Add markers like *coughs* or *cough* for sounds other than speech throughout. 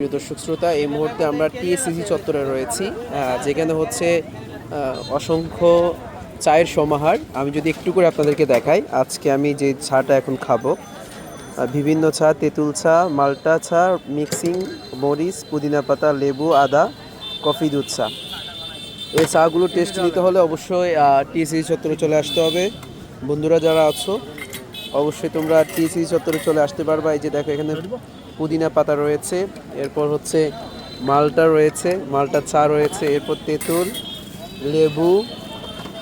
প্রিয় দর্শক শ্রোতা, এই মুহূর্তে আমরা টিএসসিসি চত্বরে রয়েছি যেখানে হচ্ছে অসংখ্য চায়ের সমাহার। আমি যদি একটু করে আপনাদেরকে দেখাই, আজকে আমি যে চাটা এখন খাব বিভিন্ন চা, তেঁতুল চা, মাল্টা চা, মিক্সিং, মরিচ, পুদিনা পাতা, লেবু, আদা, কফি, দুধ চা। এই চাগুলো টেস্ট নিতে হলে অবশ্যই টিএসসিসি চত্বরে চলে আসতে হবে। বন্ধুরা যারা আছো, অবশ্যই তোমরা টিএসসি চত্বরে চলে আসতে পারবা। এই যে দেখো, এখানে পুদিনা পাতা রয়েছে, এরপর হচ্ছে মালটা রয়েছে, মালটা চা রয়েছে, এরপর তেঁতুল, লেবু,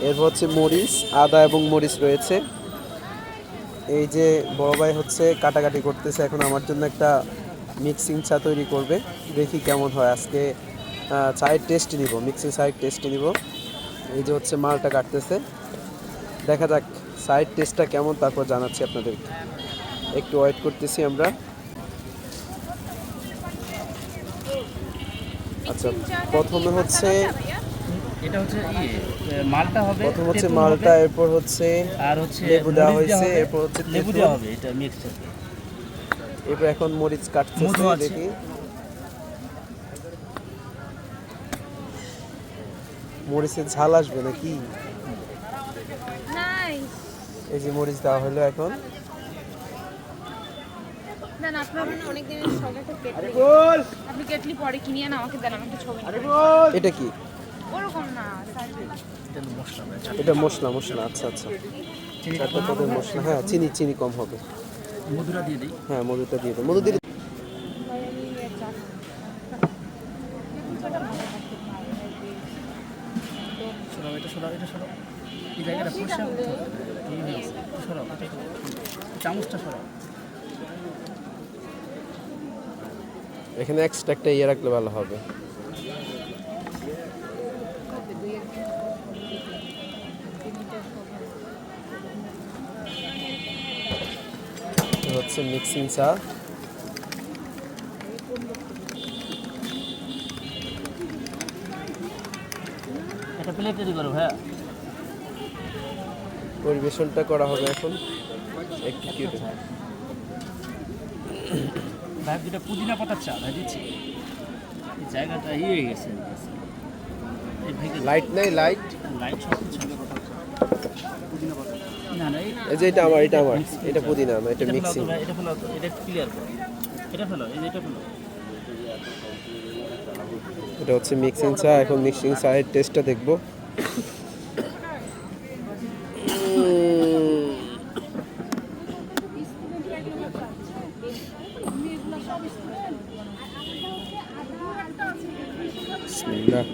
এরপর হচ্ছে মরিচ, আদা এবং মরিচ রয়েছে। এই যে বড় ভাই হচ্ছে কাটাকাটি করতেছে, এখন আমার জন্য একটা মিক্সিং চা তৈরি করবে, দেখি কেমন হয়। আজকে চায়ের টেস্ট নিব, মিক্সিং চায়ের টেস্ট নিব। এই যে হচ্ছে মালটা কাটতেছে। দেখা যাক সাইড টেস্টটা কেমন, তারপর জানাচ্ছি আপনাদের একটু ওয়েট করতেছি আমরা। আচ্ছা প্রথমে হচ্ছে এটা হচ্ছে ইয়ে মালটা হবে প্রথম হচ্ছে মালটা। এরপর হচ্ছে আর হচ্ছে লেবু দেওয়া হয়েছে, এরপর হচ্ছে লেবু দেওয়া হবে এটা মিক্সচার এরপর এখন মরিচ কাটতেছে দেখি। মরিচের ঝাল আসবে নাকি? এই যে মরিচ দেওয়া হলো এখন। না না আপনার অনেক দিনের শখ একটা কেটলি। আপনি কেটলি পরে কিনে আন আমাকে দেন আমি একটা ছবি এটা কি? ওরকম না এটা মশলা এটা মশলা আচ্ছা আচ্ছা। চারটা পদের মশলা। হ্যাঁ চিনি চিনি কম হবে। মধুরা দিয়ে দিই। হ্যাঁ মধুটা দিয়ে দাও মধু দিলে সরাও এটা সরাও এটা সরাও এই জায়গাটা পরিষ্কার করতে হবে এই হয়েছে এটা সরাও এটা সরাও চামচটা সরাও এখানে এক্সট্রা একটা ইয়ে রাখলে ভালো হবে। হচ্ছে মিক্সিং চা। একটা প্লেট তৈরি করো ভাইয়া। পরিবেশনটা করা হবে এখন। একটু কি এটা? *coughs* *coughs* ভাই দুটা পুদিনা পাতার চা ভাই দিচ্ছি। জায়গাটা ইয়ে হয়ে গেছে লাইট নেই লাইট লাইট সব কিছু পুদিনা পাতা। না না এই এই যে এটা আমার এটা আমার এটা পুদিনা না এটা মিক্সিং এটা ফেলাও এটা ক্লিয়ার করো। এটা ফেলো এই যে এটা ফেলো এটা হচ্ছে মিক্সিং চা এখন মিক্সিং চায়ের টেস্টটা দেখব। 明的